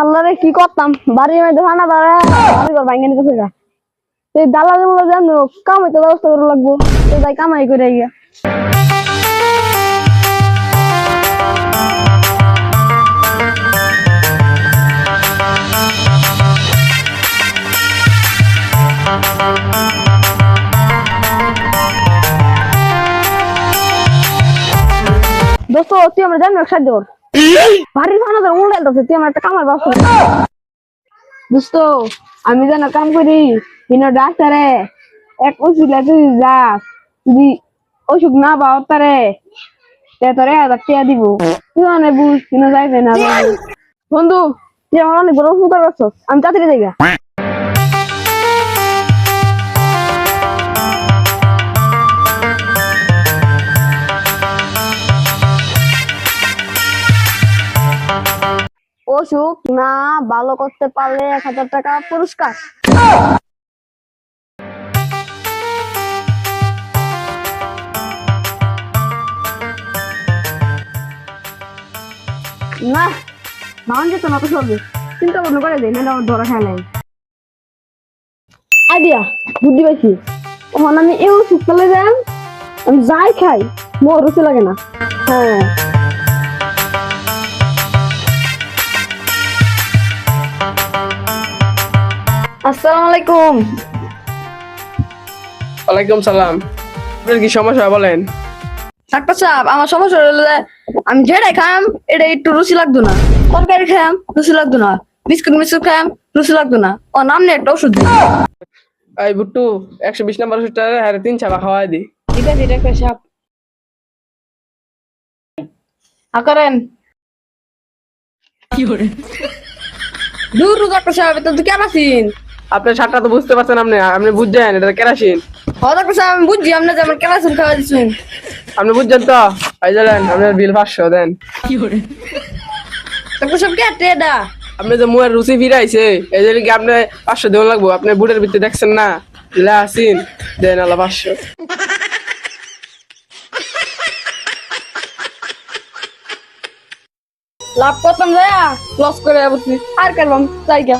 আল্লাহ রে, কি করতাম? বাড়ির মধ্যে ভাঙা দাঁড়া ভাঙে নিতে থাকা এই দালালগুলো জানো কামাইতে ব্যবস্থা করে লাগবো। তো তাই কামাই করে গিয়া। দোস্ত তুই আমরা জানো একসাথে ওর বাড়ির ফানা ধর উল্টাল তো তুই আমার একটা কামার কর। দোস্ত আমি যেন কাম করি হিনো ডাক্তারে এক ওষুধ লাগে যাস যদি অসুখ না পাও তারে তে তোরে হাজার টাকা দিব। তুই অনেক বুঝ কিনো যাইবে না বন্ধু তুই আমার অনেক বড় উপকার আমি তাড়াতাড়ি যাই অসুখ না ভালো করতে পারলে এক হাজার টাকা পুরস্কার। না যেত না তো চিন্তা ভাবনা করে দেয় না ধরা খায় নাই। আইডিয়া বুদ্ধি পাইছি। আমি ওষুধ পেলে যান আমি যাই খাই মোর রুচি লাগে না। হ্যাঁ। আসসালামু আলাইকুম ওয়ালাইকুম সালাম। আপনার কি সমস্যা বলেন? ডাক্তার সাহেব আমার সমস্যা হলো যে আমি যেটাই খাম এটা একটু রুচি লাগতো না। তরকারি খাম রুচি লাগতো না। বিস্কুট মিস্কুট খাম রুচি লাগতো না। ও নাম নিয়ে একটা ওষুধ দিন। এই বুট্টু একশো বিশ নম্বর ওষুধটা হ্যাঁ তিন ছাপা খাওয়াই দি। ঠিক আছে ডাক্তার সাহেব। করেন? দূর ডাক্তার সাহেব তো কেন আছেন। আপনার সারটা তো বুঝতে পারছেন আপনি আপনি বুঝছেন এটা কেরাসিন। হ ডাক্তার আমি বুঝছি আপনি যেমন কেন আছেন খাওয়া দিচ্ছেন। আপনি বুঝছেন তো? জানেন আপনার বিল পাঁচশো দেন। ডাক্তার সাহেব কে টেডা আপনি যে মুয়ের রুচি ফিরাইছে এই জন্য কি আপনি পাঁচশো দেওয়া লাগবো? আপনি বুটের ভিতরে দেখছেন না? দিলে আসিন দেন আল্লাহ পাঁচশো। লাভ করতাম যায় লস করে বসছি আর যাই গা।